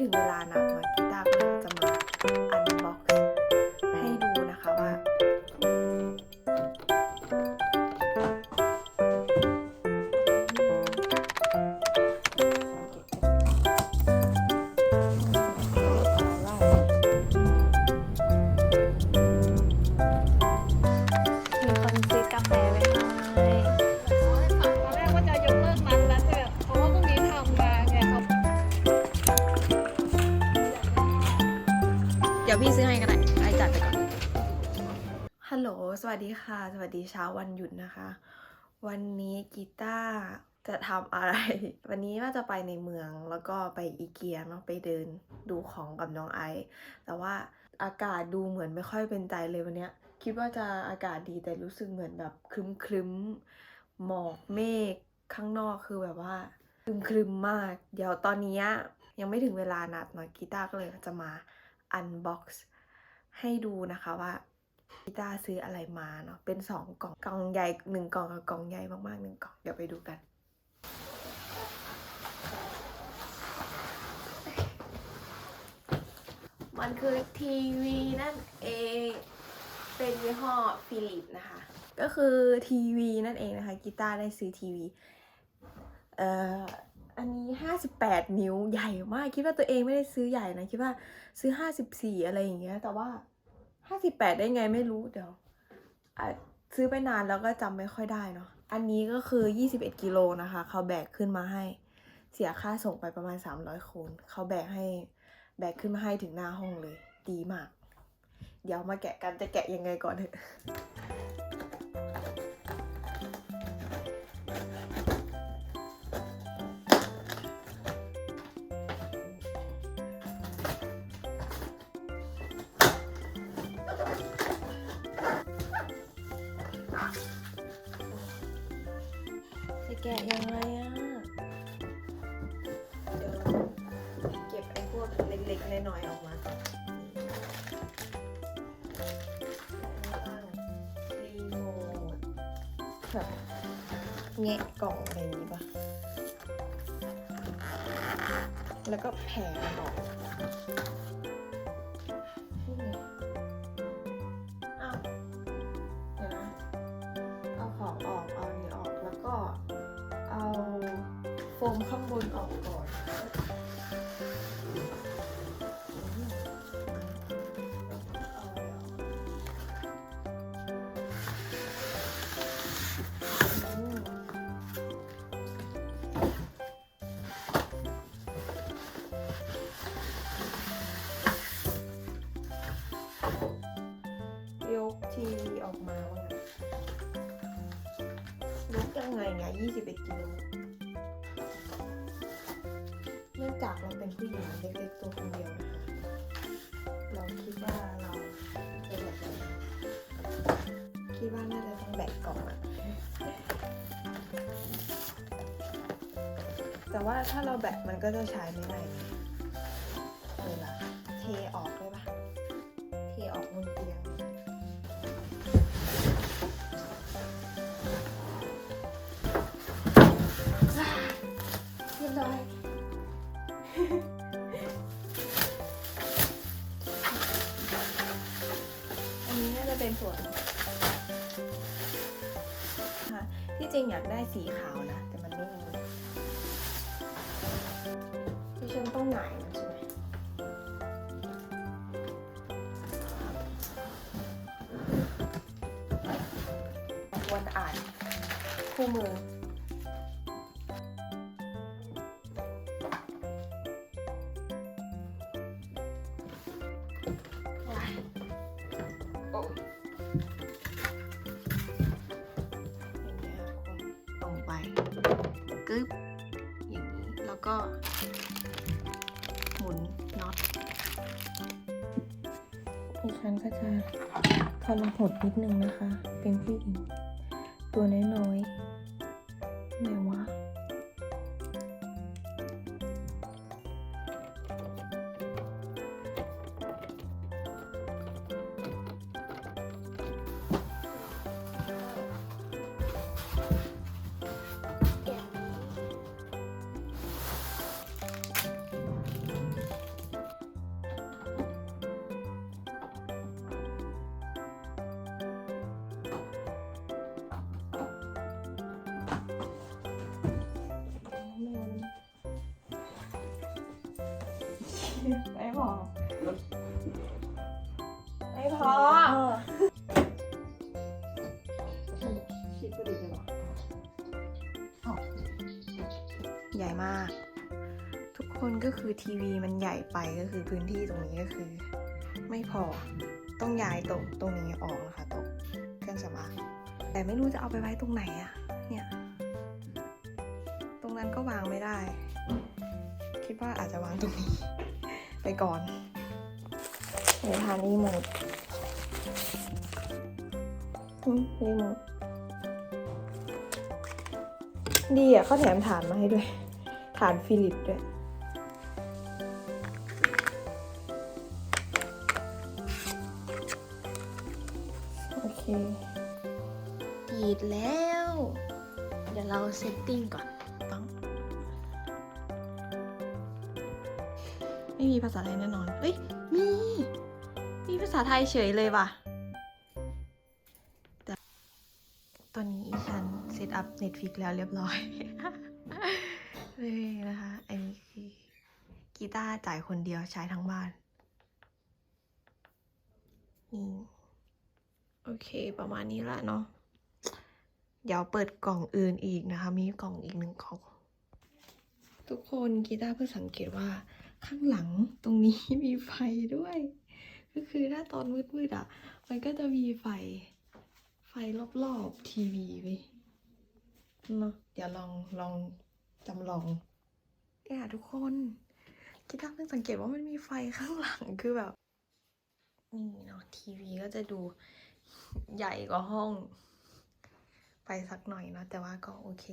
ถึงเวลานัดมากีตาร์ก็เลย ฮัลโหล สวัสดีค่ะ สวัสดีเช้าวันหยุดนะคะ วันนี้กีตาร์จะทำอะไร วันนี้ว่าจะไปในเมืองแล้วก็ไปอีเกียเนาะไปเดินดูของกับน้องไอซ์แต่ว่าอากาศดูเหมือนไม่ค่อยเป็นใจเลยวันเนี้ยคิดว่าจะอากาศดีแต่รู้สึกเหมือนแบบครึ้มครึ้มหมอกเมฆข้างนอกคือแบบว่าครึ้มครึมมาก เดี๋ยวตอนนี้ยังไม่ถึงเวลานัดเนาะกีตาร์ก็เลยจะมาอันบ็อกซ์ให้ดูนะคะว่า กีตาร์ซื้ออะไรมาเนาะเป็นสองกล่องกล่องใหญ่หนึ่งกล่องกับกล่องใหญ่มากๆหนึ่งกล่องเดี๋ยวไปดูกันมันคือทีวีนั่นเองเป็นยี่ห้อฟิลิปนะคะ ก็คือทีวีนั่นเองนะคะกีตาร์ได้ซื้อทีวีเอ่ออันนี้ 58 นิ้วใหญ่มากคิดว่าตัวเองไม่ได้ซื้อใหญ่นะ คิดว่าซื้อ 54 อะไรอย่างเงี้ยแต่ว่าาสิบแปดได้ไงไม่รู้เดี๋ยวซื้อไปนานแล้วก็จำไม่ค่อยได้เนาะ อันนี้ก็คือยี่สิบเอ็ดกิโลนะคะ เขาแบกขึ้นมาให้ เสียค่าส่งไปประมาณสามร้อยคูณเขาแบกให้ แบกขึ้นมาให้ถึงหน้าห้องเลย ดีมาก เดี๋ยวมาแกะกันจะแกะยังไงก่อนเถอะ แกะยังไงอะ เดี๋ยวเก็บไอ้พวกเล็กๆน้อยๆออกมาก่อนรีโมทแบบแงะกล่องอะไรอย่างนี้ปะแล้วก็แผ่มันออก 21กิโลเนื่องจากเราเป็นผู้หญิงเล็กๆตัวคนเดียวนะคะเราคิดว่าเราจะแบบคิดว่าน่าจะต้องแบกกล่องอะแต่ว่าถ้าเราแบกมันก็จะใช้ไม่ได้ไงเวลาเทออกได้ปะ ส่วนค่ะที่จริงอยากได้สีขาวนะ แต่มันไม่มีที่ฉันต้องหงายมันใช่ไหมวันอ่านคู่มือ ทรหดนิดนึงนะคะ เป็นผู้หญิงตัวน้อยๆไหน ไม่พอไม่พอคิดก็ดีเลยหรอใหญ่มาก ทุกคนก็คือทีวีมันใหญ่ไปก็คือพื้นที่ตรงนี้ก็คือ ไม่พอต้องย้ายตรงตรงนี้ออกนะคะตรงเครื่องสำอางแต่ไม่รู้จะเอาไปไว้ตรงไหนอะเนี่ย ตรงนั้นก็วางไม่ได้ คิดว่าอาจจะวางตรงนี้ ก่อนเดี๋ยวทานรีโมทอืมรีโมทดีอะเขาแถมฐานมาให้ด้วย ฐานฟิลิปด้วยโอเคดีดแล้ว เดี๋ยวเราเซตติ้งก่อน ภาษาไทยแน่นอน เอ้ย มี มีภาษาไทยเฉยเลยว่ะแต่ตอนนี้ฉันเซตอัพ Netflix แล้วเรียบร้อยเลยนะคะ อันนี้คือกีตาร์จ่ายคนเดียวใช้ทั้งบ้าน นี่ โอเคประมาณนี้ละเนาะ เดี๋ยวเปิดกล่องอื่นอีกนะคะ มีกล่องอีกหนึ่งกล่องทุกคนกีตาร์เพิ่งสังเกตว่า ข้างหลังตรงนี้มีไฟด้วย ก็คือถ้าตอนมืดๆอะ มันก็จะมีไฟ ไฟรอบๆทีวีไปเนาะเดี๋ยวลองลองจำลองเนี่ยทุกคนกีตาร์เพิ่งสังเกตว่ามันมีไฟข้างหลังคือแบบนี่เนาะทีวีก็จะดูใหญ่กว่าห้อง ไปสักหน่อยเนาะแต่ว่าก็โอเค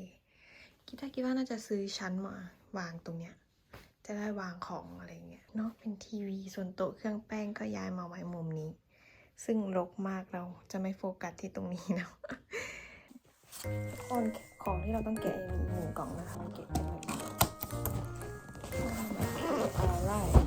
คิดว่าคิดว่าน่าจะซื้อชั้นมาวางตรงเนี้ย จะได้วางของอะไรเงี้ยเนาะเป็นทีวีส่วนโต๊ะเครื่องแป้งก็ย้ายมาไว้มุมนี้ ซึ่งรกมากเราจะไม่โฟกัสที่ตรงนี้แล้วอนของที่เราต้องแกะมีหนึ่งกล่องนะคะเก็บไว้ก่อนอะไรเป็นเ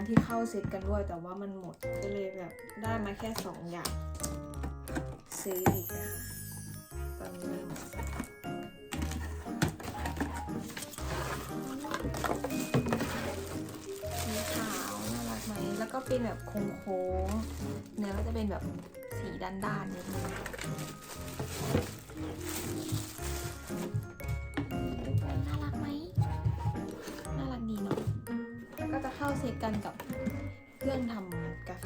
านที่เข้าเซตกันด้วย แต่ว่ามันหมดก็เลยแบบได้มาแค่สองอย่าง ซื้ออีกนะคะตอนนี้สีขาวน่ารักไหมแล้วก็เป็นแบบโค้งๆเนื้อก็จะเป็นแบบสีด้านๆนิดนึงน่ารักไหม เซตกันกับเครื่องทำกาแฟ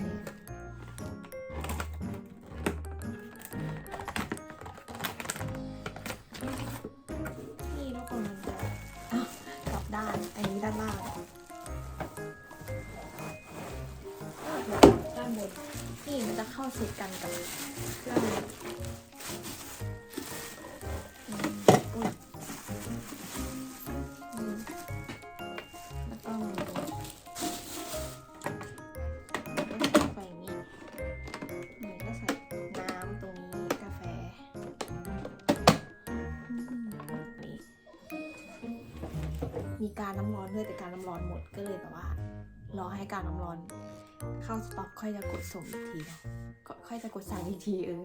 นี่ทุกคนมันจะกลับด้านอันนี้ด้านล่างด้านบนนี่มันจะเข้าเซตกันกับเครื่อง การน้ำร้อนด้วยแต่การน้ำร้อนหมดก็เลยแบบว่า รอให้การน้ำร้อน เข้าสต็อกค่อยจะกดส่งอีกทีเนาะก็ค่อยจะกดสั่งอีกทีเออ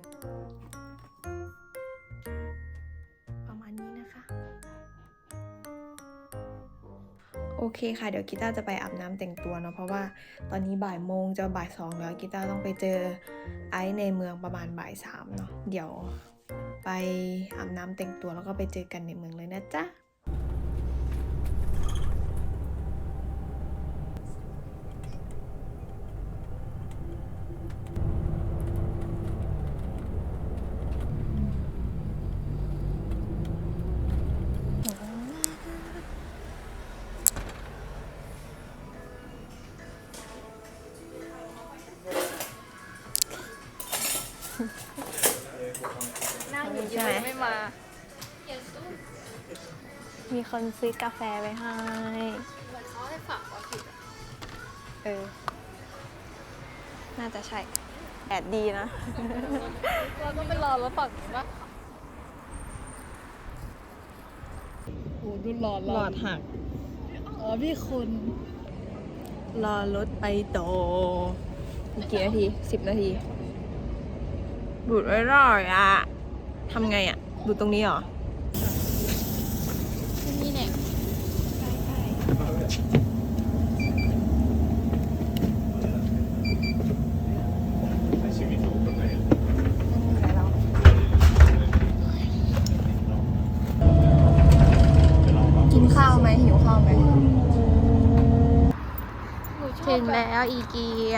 ประมาณนี้นะคะ โอเคค่ะ เดี๋ยวกีตาร์จะไปอาบน้ำแต่งตัวเนาะเพราะว่าตอนนี้บ่ายโมงจะบ่ายสองแล้วกีตาร์ต้องไปเจอไอซ์ในเมืองประมาณบ่ายสามเนาะเดี๋ยวไปอาบน้ำแต่งตัวแล้วก็ไปเจอกันในเมืองเลยนะจ๊ะ นั่งอยู่ใช่ไหม ไม่มามีคนซื้อกาแฟไว้ให้ เหมือนเขาให้ฝากว่าผิดอะเออ น่าจะใช่แอดดีนะ เราต้องไปรอรถฝั่งนี้ปะโหดูหลอดหลอดหัก อ๋อพี่คนรอรถไปโตอีกกี่นาทีสิบนาที บูดไว้รอยอะทำไงอะบูดตรงนี้เหรอนี่เนี่ยกินข้าวไหมหิวข้าวไหมหนูชอบถึงแบบแล้วอีเกีย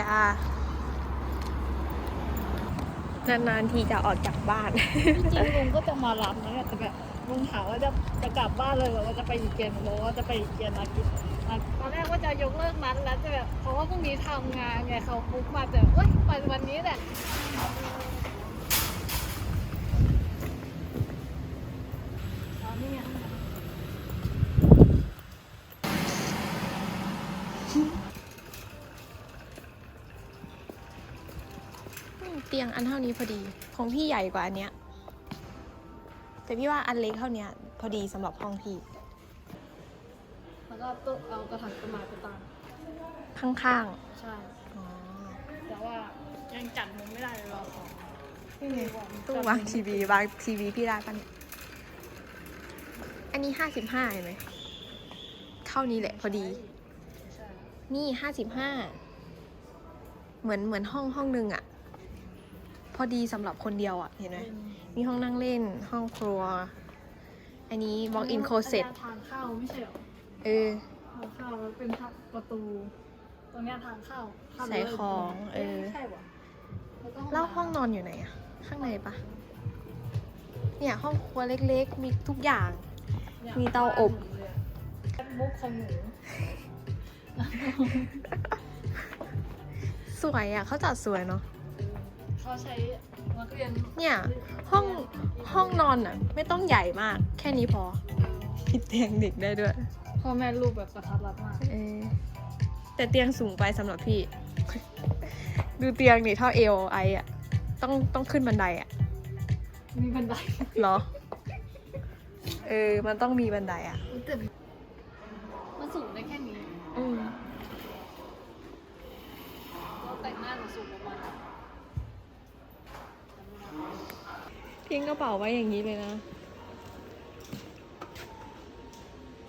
นานๆทีจะออกจากบ้าน จริงๆลุงก็จะมารับนะแต่แบบลุงถามว่าจะจะกลับบ้านเลยหรือว่าจะไปอีกเกมหรือว่าจะไปอีกเกมอาทิตย์อะตอนแรกว่าจะยกเลิกนัดแล้วจะแบบเพราะว่าพรุ่งนี้ทำงานไงเขาปุ๊บมาแต่เอ้ยไปวันนี้แหละอ๋อนี่ไง อืมเตียงอันเท่านี้พอดี ของพี่ใหญ่กว่าอันเนี้ย แต่พี่ว่าอันเล็กเท่าเนี้ย พอดีสำหรับห้องพี่ แล้วก็ตุ๊กเอากระถางต้นไม้ไปตั้งข้างใช่ ๆ อ๋อ แต่ว่ายังจัดมุมไม่ได้เลยรอของนี่ไง ตู้วางทีวีวางทีวีพี่ได้ปะเนี่ยอันนี้ห้าสิบห้าเห็นไหมเท่านี้แหละพอดี ใช่นี่ห้าสิบห้า เหมือนเหมือนห้องห้องหนึ่งอะพ อดีสำหรับคนเดียวอะเห็นไหมมีห้องนั่งเล่นห้องครัว อันนี้ walk in closet ทางเข้าไม่ใช่เหรอเออทางเข้าแล้วเป็นประตู ตรงเนี้ยทางเข้าเข้าใส่ของเออไม่ใช่หรอก็แล้วห้องนอนอยู่ไหนอะข้างในปะเนี่ยห้องครัวเล็กๆ มีทุกอย่างนี่ยมีเตาอบ แอปบุ๊กของหนูสวยอะเขาจัดสวยเนาะ เขาใช้นักเรียนเนี่ยห้องห้องนอนอะไม่ต้องใหญ่มาก แค่นี้พอมีเตียงเด็กได้ด้วย พ่อแม่ลูกแบบกระทัดรัดมาก เออแต่เตียงสูงไปสำหรับพี่ ดูเตียงนี่เท่าเอวไออะต้องต้องขึ้นบันไดอะมีบันไดเหรอ เออ มันต้องมีบันไดอะแต่มันสูงได้แค่นี้อืมก็แต่งหน้าหนูสูงประมาณ ทิ้งกระเป๋าไว้อย่างนี้เลยนะ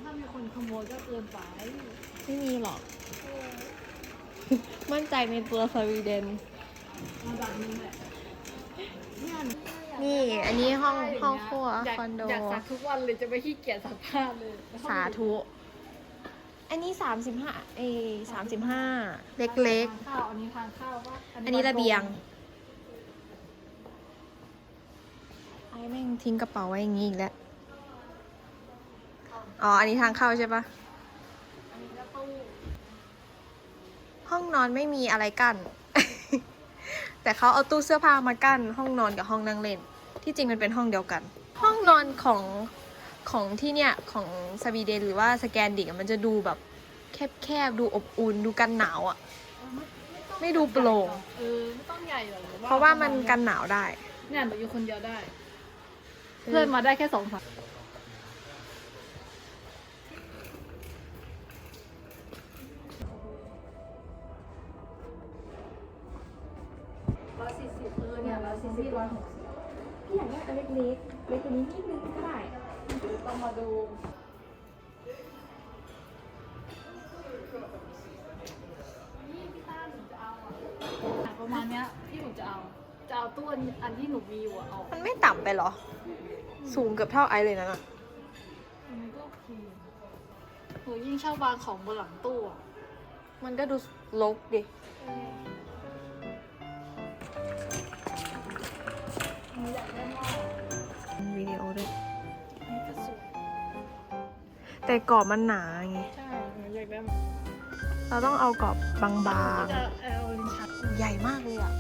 ถ้ามีคนขโมยก็เกินไปไม่มีหรอก มั่นใจในตัวสวีเดน มาแบบนี้แหละเนี่ยนี่ อันนี้ห้องห้องครัวอยากคอนโด อยากซักทุกวันเลยจะไม่ขี้เกียจซักผ้าเลยสาธุ อันนี้สามสิบห้าเอสามสิบห้าเล็กทางข้าวอันนี้ทางเข้าปะๆอันนี้ระเบียง ไอ้แม่งทิ้งกระเป๋าไว้อย่างนี้อีกแล้ว อ๋อ อันนี้ทางเข้าใช่ปะอันนี้ก็ตู้ห้องนอนไม่มีอะไรกั้น แต่เขาเอาตู้เสื้อผ้ามากั้น ห้องนอนกับห้องนั่งเล่น ที่จริงมันเป็นห้องเดียวกัน ห้องนอนของของที่เนี่ยของสวีเดนหรือว่าสแกนดิกอะมันจะดูแบบแคบๆ ดูอบอุ่น ดูกันหนาวอะ่ะ ไม่ดูโปร่ง เออไม่ต้องใหญ่หรอกหอเพราะว่ามันกันหนาวได้ เนี่ยหนูอยู่คนเดียวได้ เพื่อนมาได้แค่สองสามร้อยสี่สิบเออเนี่ยร้อยสี่สิบร้อยหกสิบพี่อยากได้อันเล็กๆเล็กกว่านี้นิดนึงก็ได้ต้องมาดูนี่พี่ต้าหนูจะเอาอะประมาณเนี้ยที่หนูจะเอา จะเอาตู้อันอันที่หนูมีอยู่อะเอา มันไม่ต่ำไปเหรอ สูงเกือบเท่าไอซ์เลยนะน่ะอันนี้ก็โอเคหนูยิ่งชอบวางของบนหลังตู้อะมันก็ดูลกดิ หนูอยากได้มากวิดีโอด้วย อันนี้ก็สวยแต่กรอบมันหนาไง ใช่หนูอยากได้มากเราต้องเอากรอบบางก็จะเอาลิ้นชักๆ ใหญ่มากเลยอะ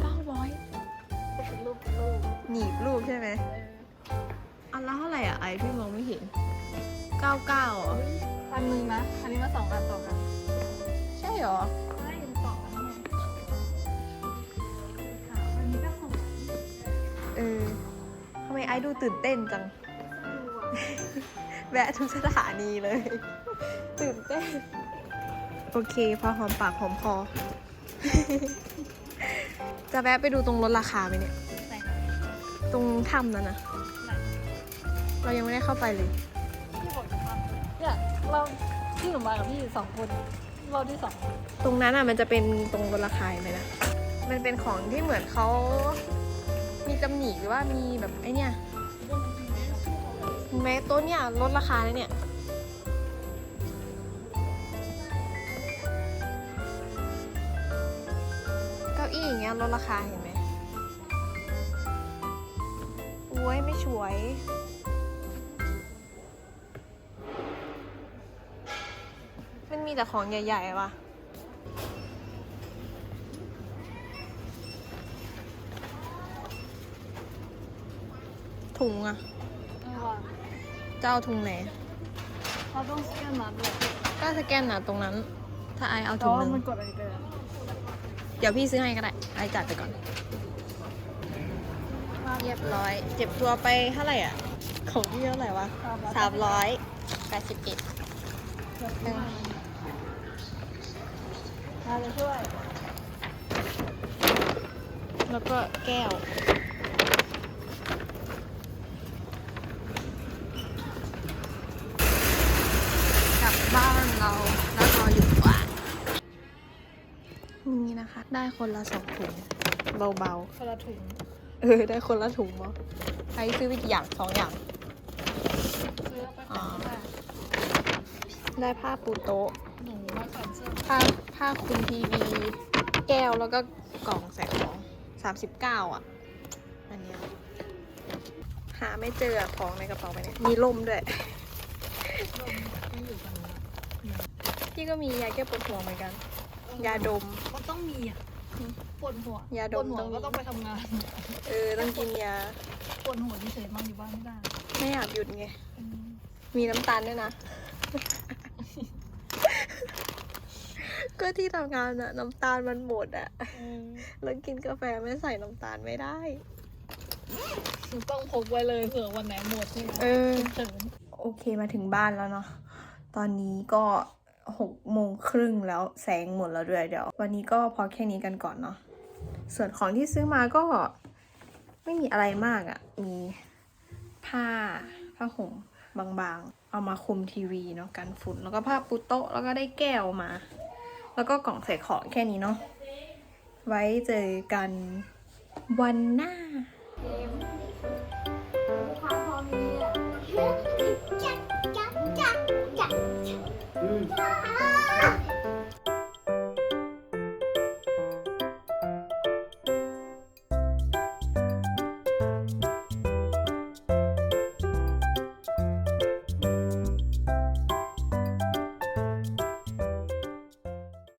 เก้าร้อยเป็นรูปเป็นรูปหนีบรูปใช่ไหม เอออัน ละเท่าไหร่อะไอพี่มองไม่เห็นเก้าเก้าเหรออันหนึงนะ อันนี้มาสองอันต่อกันใช่เหรอ ใช่สองอันเนี่ยขาวอันนี้ก็สวยเออทำไมไอซ์ดูตื่นเต้นจัง ดูอะแวะทุกสถานีเลย ตื่นเต้น โอเค พอหอมปากหอมคอ จะแวะไปดูตรงลดราคาไหมเนี่ย ไหน ตรงถ้ำนั้นนะไหน เรายังไม่ได้เข้าไปเลยที่บอกจะทำเนี่ยเราที่หนูมากับพี่สองคนเราที่สองตรงนั้นอะมันจะเป็นตรงลดราคาไหมนะ มันเป็นของที่เหมือนเขามีตำหนิหรือว่ามีแบบไอเนี่ยแม้ตัวเนี่ยลดราคาเลยเนี่ยเก้าอี้อย่างเงี้ยลดราคาเห็นไหมโอ้ยไม่ช่วย มันมีแต่ของใหญ่ๆว่ะ ถุงอะเออว่ะจะเอาถุงไหนเราต้องสแกนมาด้วยก็สแกนน่ะตรงนั้น ถ้าไอเอาแต่ถุงว่าหนึงมันกดอะไรไปแล้วเดี๋ยวพี่ซื้อให้ก็ได้ ไอจัดไปก่อน เรียบร้อย เจ็บตัวไปเท่าไหร่อะ ของพี่เท่าไหร่วะสามร้อยแปดสิบเอ็ด มาเลยช่วย แล้วก็แก้ว กลับบ้านเราแล้วรออยู่กว่านี่นะคะ ได้คนละสองถุง เบาคนละถุงๆ เออ ได้คนละถุงมั้งใครซื้อไปกี่อย่างสองอย่าง ซื้อไปก่อนก็ได้ได้ผ้าปูโต๊ะ หนูมาก่อนเสื้อผ้าผ้าคลุมทีวีแก้วแล้วก็กล่องใส่ของสามสิบเก้าอะ อันเนี้ยหาไม่เจออะของในกระเป๋าไปเนี่ย มีล่มด้วยไม่อยู่กันพี่ก็มียาแก้ปวดหัวเหมือนกัน ยาดมมันต้องมีอะอืมปวดหัวยาดมปวดหัวต้องมีก็ต้องไปทำงาน เออต้องกินยาปวดหัวเฉยๆมันอยู่บ้านไม่ได้ ไม่อยากหยุดไงอืมมีน้ำตาลด้วยนะ ก็ที่ทำงานอะน้ำตาลมันหมดอะแล้วกินกาแฟไม่ใส่น้ำตาลไม่ได้คือต้องพกไว้เลยเผื่อวันไหนหมดใช่ไหมเออฉุกเฉินโอเคมาถึงบ้านแล้วเนาะตอนนี้ก็หกโมงครึ่งแล้วแสงหมดแล้วด้วยเดี๋ยว วันนี้ก็พอแค่นี้กันก่อนเนาะส่วนของที่ซื้อมาก็ไม่มีอะไรมากอะ่ะ มีผ้าผ้าห่มบางๆ เอามาคลุมทีวีเนาะกันฝุ่นแล้วก็ผ้าปูโต๊ะแล้วก็ได้แก้วมา แล้วก็กล่องใส่ของแค่นี้เนาะ ไว้เจอกันวันหน้าจักจักจักจัก